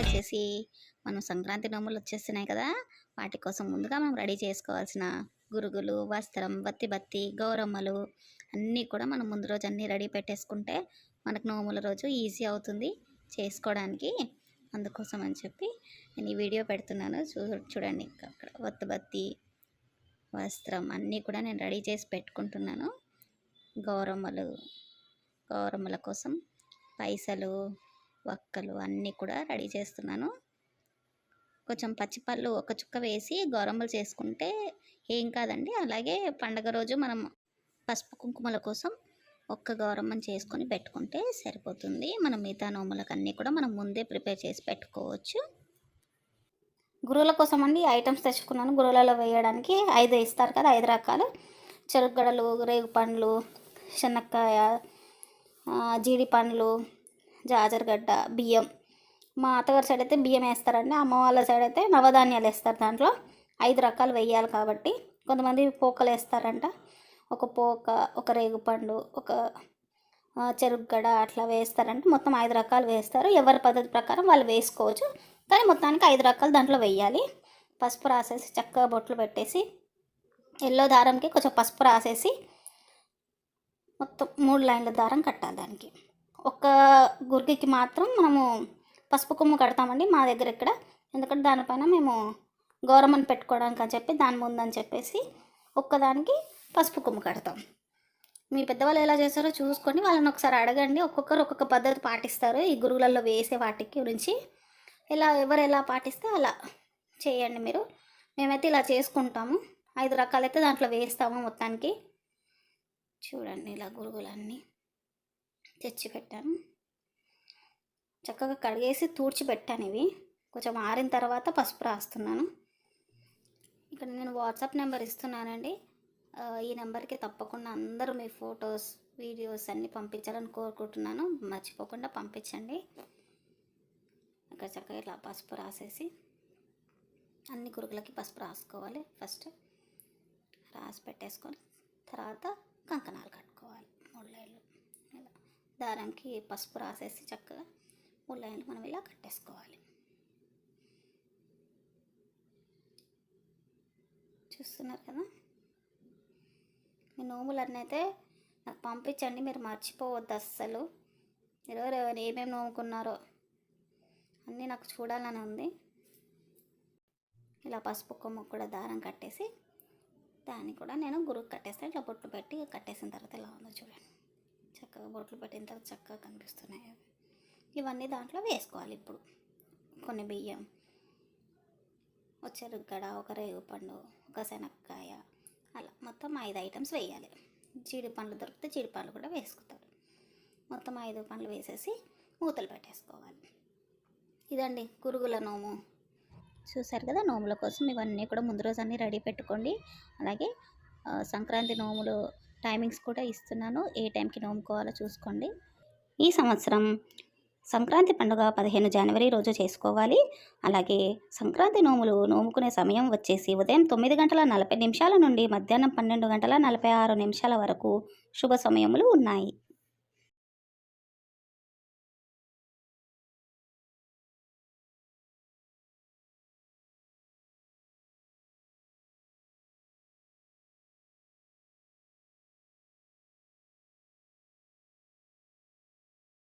వచ్చేసి మనం సంక్రాంతి నోములు వచ్చేస్తున్నాయి కదా వాటి కోసం ముందుగా మనం రెడీ చేసుకోవాల్సిన గురుగులు వస్త్రం బత్తి బత్తి గౌరమ్మలు అన్నీ కూడా మనం ముందు రోజు అన్నీ రెడీ పెట్టేసుకుంటే మనకు నోముల రోజు ఈజీ అవుతుంది చేసుకోవడానికి. అందుకోసం అని చెప్పి నేను ఈ వీడియో పెడుతున్నాను. చూ చూడండి అక్కడ అక్కడ ఒత్తబత్తి వస్త్రం అన్నీ కూడా నేను రెడీ చేసి పెట్టుకుంటున్నాను. గౌరమ్మలు గౌరమ్మల కోసం పైసలు వక్కలు అన్నీ కూడా రెడీ చేస్తున్నాను. కొంచెం పచ్చిపళ్ళు ఒక చుక్క వేసి గౌరమ్మలు చేసుకుంటే ఏం కాదండి. అలాగే పండగ రోజు మనం పసుపు కుంకుమల కోసం ఒక్క గౌరమ్మని చేసుకొని పెట్టుకుంటే సరిపోతుంది. మనం మిగతా నోములకు అన్నీ కూడా మనం ముందే ప్రిపేర్ చేసి పెట్టుకోవచ్చు. గురువుల కోసం అండి ఐటమ్స్ తెచ్చుకున్నాను. గురువులలో వేయడానికి ఐదు ఇస్తారు కదా ఐదు రకాలు. చెరుకుగడలు రేగు పండ్లు శనక్కాయ జీడి పండ్లు జాజరగడ్డ బియ్యం. మా అత్తగారి సైడ్ అయితే బియ్యం వేస్తారండి. అమ్మ వాళ్ళ సైడ్ అయితే నవధాన్యాలు వేస్తారు దాంట్లో. ఐదు రకాలు వేయాలి కాబట్టి. కొంతమంది పోకలు వేస్తారంట. ఒక పోక ఒక రేగుపండు ఒక చెరుగడ అట్లా వేస్తారంటే. మొత్తం ఐదు రకాలు వేస్తారు. ఎవరి పద్ధతి ప్రకారం వాళ్ళు వేసుకోవచ్చు. కానీ మొత్తానికి ఐదు రకాలు దాంట్లో వేయాలి. పసుపు రాసేసి చక్కగా బొట్లు పెట్టేసి ఎల్లో దారంకి కొంచెం పసుపు రాసేసి మొత్తం మూడు లైన్ల దారం కట్టాలి దానికి. ఒక గురికికి మాత్రం మనము పసుపు కొమ్ము కడతామండి మా దగ్గర ఇక్కడ. ఎందుకంటే దానిపైన మేము గౌరమ్మని పెట్టుకోవడానికి అని చెప్పి దాని ముందని చెప్పేసి ఒక్కదానికి పసుపు కొమ్ము కడతాం. మీ పెద్దవాళ్ళు ఎలా చేస్తారో చూసుకొని వాళ్ళని ఒకసారి అడగండి. ఒక్కొక్కరు ఒక్కొక్క పద్ధతి పాటిస్తారు. ఈ గురువులలో వేసే వాటికి గురించి ఎలా ఎవరు ఎలా పాటిస్తే అలా చేయండి మీరు. మేమైతే ఇలా చేసుకుంటాము. ఐదు రకాలైతే దాంట్లో వేస్తాము మొత్తానికి. చూడండి ఇలా గురుగులన్నీ తెచ్చి పెట్టాను చక్కగా కడిగేసి తూడ్చి పెట్టాను ఇవి. కొంచెం ఆరిన తర్వాత పసుపు రాస్తున్నాను. ఇక్కడ నేను వాట్సాప్ నెంబర్ ఇస్తున్నానండి. ఈ నెంబర్కి తప్పకుండా అందరూ మీ ఫొటోస్ వీడియోస్ అన్నీ పంపించాలని కోరుకుంటున్నాను. మర్చిపోకుండా పంపించండి. ఇక్కడ చక్కగా ఇట్లా పసుపు రాసేసి అన్ని గురుగులకి పసుపు రాసుకోవాలి ఫస్ట్. రాసి పెట్టేసుకొని తర్వాత కంకణాలు కట్టుకోవాలి. మూడు లైన్లు దారంకి పసుపు రాసేసి చక్కగా మూడు లైన్లు మనం ఇలా కట్టేసుకోవాలి. చూస్తున్నారు కదా? మీ నోములన్నీ అయితే నాకు పంపించండి మీరు మర్చిపోవద్దు అస్సలు. ఎవరు ఎవరు ఏమేమి నోముకున్నారో అన్నీ నాకు చూడాలని ఉంది. ఇలా పసుపు కొమ్మ కూడా దారం కట్టేసి దాన్ని కూడా నేను గురుకు కట్టేస్తాను ఇట్లా బొట్లు పెట్టి కట్టేసిన తర్వాత ఇలా ఉందో చూడండి. చక్కగా బొట్లు పెట్టిన తర్వాత చక్కగా కనిపిస్తున్నాయి. అవి. ఇవన్నీ దాంట్లో వేసుకోవాలి ఇప్పుడు. కొన్ని బియ్యం ఒక ఒక రేగుపండు ఒక శనక్కాయ అలా మొత్తం ఐదు ఐటమ్స్ వేయాలి. జీడిపండ్లు దొరికితే జీడిపండ్లు కూడా వేసుకుంటారు మొత్తం ఐదు పండ్లు వేసేసి మూతలు పెట్టేసుకోవాలి. ఇదండి గురుగుల నోము. చూసారు కదా నోముల కోసం ఇవన్నీ కూడా ముందు రోజు అన్నీ రెడీ పెట్టుకోండి. అలాగే సంక్రాంతి నోములు టైమింగ్స్ కూడా ఇస్తున్నాను. ఏ టైంకి నోముకోవాలో చూసుకోండి. ఈ సంవత్సరం సంక్రాంతి పండుగ పదిహేను జనవరి రోజు చేసుకోవాలి. అలాగే సంక్రాంతి నోములు నోముకునే సమయం వచ్చేసి ఉదయం తొమ్మిది గంటల నలభై నిమిషాల నుండి మధ్యాహ్నం పన్నెండు గంటల నలభై ఆరు నిమిషాల వరకు శుభ సమయములు ఉన్నాయి.